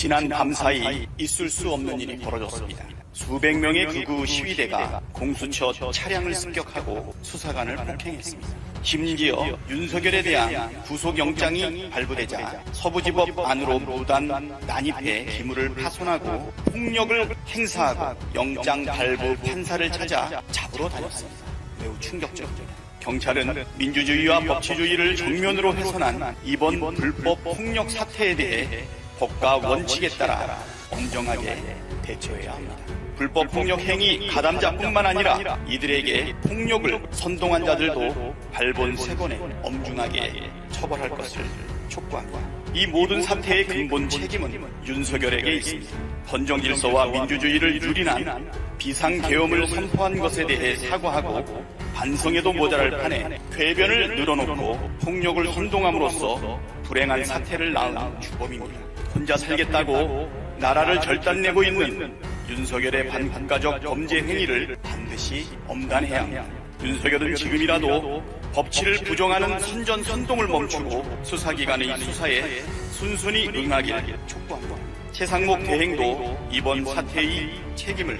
지난 밤 사이 있을 수 없는 일이 벌어졌습니다. 수백 명의 극우 시위대가 공수처 차량을 습격하고 수사관을 폭행했습니다. 심지어 윤석열에 대한 구속영장이 발부되자 서부지법 안으로 무단 난입해 기물을 파손하고 폭력을 행사하고 영장 발부 판사를 찾아 잡으러 다녔습니다. 매우 충격적입니다. 경찰은 민주주의와 법치주의를 정면으로 훼손한 이번 불법 폭력 사태에 대해 법과 원칙에 따라 엄정하게 대처해야 합니다. 불법 폭력 행위 가담자뿐만 아니라 이들에게 폭력을 선동한 자들도 발본 세 번에 엄중하게 처벌할 것을 촉구합니다. 이 모든 사태의 근본 책임은 윤석열에게 있습니다. 헌정 질서와 민주주의를 유린한 비상 계엄을 선포한 것에 대해 사과하고 반성에도 모자랄 판에 궤변을 늘어놓고 폭력을 선동함으로써 불행한 사태를 낳은 주범입니다. 혼자 살겠다고 나라를 절단내고 있는 윤석열의 반국가적 범죄 행위를 반드시 엄단해야 합니다. 윤석열은 지금이라도 법치를 부정하는 선전 선동을 멈추고 수사기관의 수사에 순순히 응하길 촉구합니다. 최상목 대행도 이번 사태의 책임을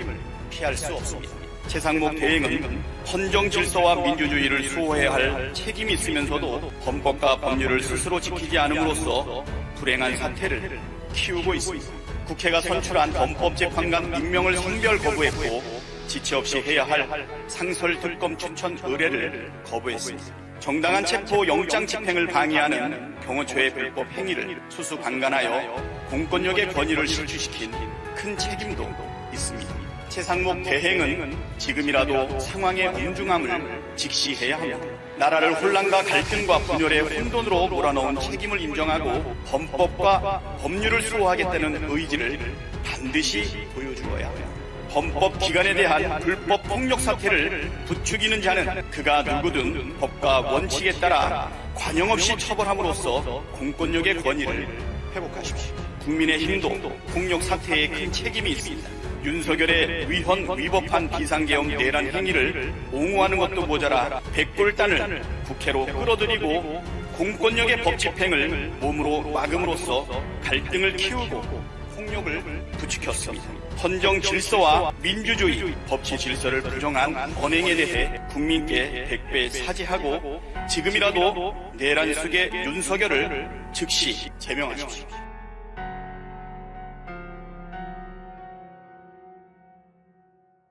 피할 수 없습니다. 최상목 대행은 헌정 질서와 민주주의를 수호해야 할 책임이 있으면서도 헌법과 법률을 스스로 지키지 않음으로써 불행한 사태를 키우고 있습니다. 국회가 선출한 헌법재판관 임명을 선별 거부했고 지체 없이 해야 할 상설 특검 추천 의뢰를 거부했습니다. 정당한 체포 영장 집행을 방해하는 경호처의 불법 행위를 수수방관하여 공권력의 권위를 실추시킨 큰 책임도 있습니다. 최상목 대행은 지금이라도 상황의 엄중함을 직시해야 합니다. 나라를 혼란과 갈등과 분열의 혼돈으로 몰아넣은 책임을 인정하고 헌법과 법률을 수호하겠다는 의지를 반드시 보여주어야 합니다. 헌법 기관에 대한 불법 폭력 사태를 부추기는 자는 그가 누구든 법과 원칙에 따라 관용 없이 처벌함으로써 공권력의 권위를 회복하십시오. 국민의 힘도 폭력 사태에 큰 책임이 있습니다. 윤석열의 위헌 위법한 비상계엄 내란 행위를 옹호하는 것도 모자라 백골단을 국회로 끌어들이고 공권력의 법 집행을 몸으로 막음으로써 갈등을 키우고 폭력을 부추겼습니다. 헌정 질서와 민주주의, 법치 질서를 부정한 언행에 대해 국민께 백배 사죄하고 지금이라도 내란 속의 윤석열을 즉시 제명하십시오.